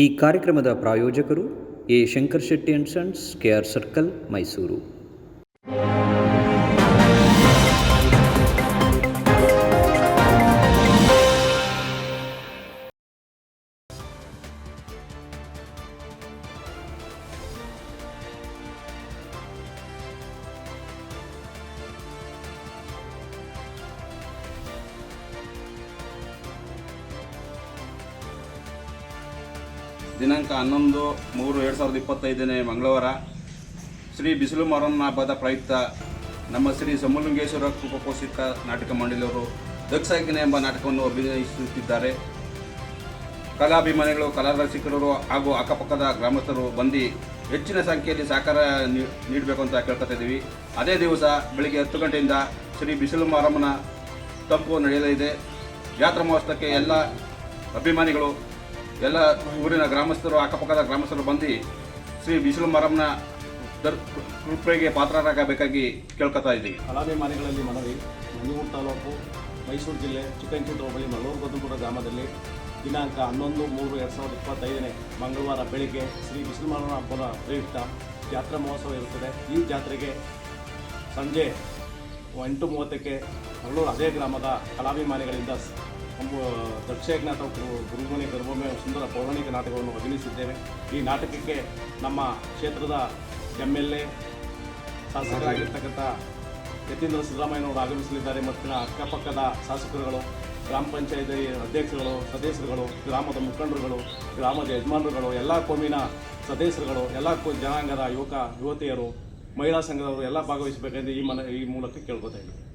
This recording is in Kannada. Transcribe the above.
ಈ ಕಾರ್ಯಕ್ರಮದ ಪ್ರಾಯೋಜಕರು A Shankar Shetty and sons K R circle Mysuru. ದಿನಾಂಕ ಹನ್ನೊಂದು ಮೂರು ಎರಡು ಸಾವಿರದ ಇಪ್ಪತ್ತೈದನೇ ಮಂಗಳವಾರ. ಶ್ರೀ ಬಿಸಿಲು ಮಾರಮ್ಮ ಹಬ್ಬದ ಪ್ರಯುಕ್ತ ನಮ್ಮ ಶ್ರೀ ಸಮುಲಿಂಗೇಶ್ವರ ಕೃಪಪೋಷಿತ ನಾಟಕ ಮಂಡಳಿಯವರು ದಕ್ಷಾಗಿನ ಎಂಬ ನಾಟಕವನ್ನು ಅಭಿನಯಿಸುತ್ತಿದ್ದಾರೆ. ಕಲಾಭಿಮಾನಿಗಳು ಕಲಾ ರಸಿಕರು ಹಾಗೂ ಅಕ್ಕಪಕ್ಕದ ಗ್ರಾಮಸ್ಥರು ಬಂದು ಹೆಚ್ಚಿನ ಸಂಖ್ಯೆಯಲ್ಲಿ ಸಹಕಾರ ನೀಡಬೇಕು ಅಂತ ಕೇಳ್ಕೊತಾ ಇದ್ದೀವಿ. ಅದೇ ದಿವಸ ಬೆಳಿಗ್ಗೆ ಹತ್ತು ಗಂಟೆಯಿಂದ ಶ್ರೀ ಬಿಸಿಲು ಮಾರಮ್ಮನ ತಂಪು ನಡೆಯಲಿದೆ. ಜಾತ್ರಾ ಮಹೋತ್ಸವಕ್ಕೆ ಎಲ್ಲ ಅಭಿಮಾನಿಗಳು ಎಲ್ಲ ಊರಿನ ಗ್ರಾಮಸ್ಥರು, ಅಕ್ಕಪಕ್ಕದ ಗ್ರಾಮಸ್ಥರು ಬಂದು ಶ್ರೀ ಬಿಸಿಲು ಮರಮ್ನ ದರ್, ಕೃಪೆಗೆ ಪಾತ್ರರಾಗಬೇಕಾಗಿ ಕೇಳ್ಕೊತಾ ಇದ್ದೀವಿ. ಕಲಾಭಿಮಾನಿಗಳಲ್ಲಿ ಮನವಿ ನಂಜನಗೂಡು ತಾಲೂಕು, ಮೈಸೂರು ಜಿಲ್ಲೆ, ಚಿಕ್ಕಂಚೂರು, ಹೋಬಳಿ, ಮಲ್ಲೂರು ಗದ್ದುಪುರ ಗ್ರಾಮದಲ್ಲಿ ದಿನಾಂಕ ಹನ್ನೊಂದು ಮೂರು ಎರಡು ಸಾವಿರದ ಇಪ್ಪತ್ತೈದನೇ ಮಂಗಳವಾರ ಬೆಳಿಗ್ಗೆ ಶ್ರೀ ಬಿಸಿಲುಮಾರನ ಹಬ್ಬದ ಪ್ರಯುಕ್ತ ಜಾತ್ರಾ ಮಹೋತ್ಸವ ಇರುತ್ತದೆ. ಈ ಜಾತ್ರೆಗೆ ಸಂಜೆ ಎಂಟು ಮೂವತ್ತಕ್ಕೆ ಮಂಗಳೂರು ಅದೇ ಗ್ರಾಮದ ಕಲಾಭಿಮಾನಿಗಳಿಂದ ಸ್- ಒಂದು ದಕ್ಷಯಜ್ಞ ಅಥವಾ ಗುರುಮನೆ ಗುರುಮುನಿ ಗರ್ಭಮೆ ಸುಂದರ ಪೌರಾಣಿಕ ನಾಟಕವನ್ನು ಅಭಿನಯಿಸಿದ್ದೇವೆ. ಈ ನಾಟಕಕ್ಕೆ ನಮ್ಮ ಕ್ಷೇತ್ರದ ಎಂ ಎಲ್ ಎ ಶಾಸಕರಾಗಿರ್ತಕ್ಕಂಥ ಯತೀಂದ್ರ ಸಿದ್ದರಾಮಯ್ಯನವರು ಆಗಮಿಸಲಿದ್ದಾರೆ. ಮತ್ತು ಅಕ್ಕಪಕ್ಕದ ಶಾಸಕರುಗಳು, ಗ್ರಾಮ ಪಂಚಾಯತಿ ಅಧ್ಯಕ್ಷರುಗಳು, ಸದಸ್ಯರುಗಳು, ಗ್ರಾಮದ ಮುಖಂಡರುಗಳು, ಗ್ರಾಮದ ಯಜಮಾನರುಗಳು, ಎಲ್ಲ ಕೋಮಿನ ಸದಸ್ಯರುಗಳು, ಎಲ್ಲ ಕೋ- ಜನಾಂಗದ ಯುವಕ, ಯುವತಿಯರು, ಮಹಿಳಾ ಸಂಘದವರು ಎಲ್ಲ ಭಾಗವಹಿಸಬೇಕೆಂದು ಈ ಮನ, ಈ ಮೂಲಕ ಕೇಳ್ಕೊತಾ ಇದ್ದೀವಿ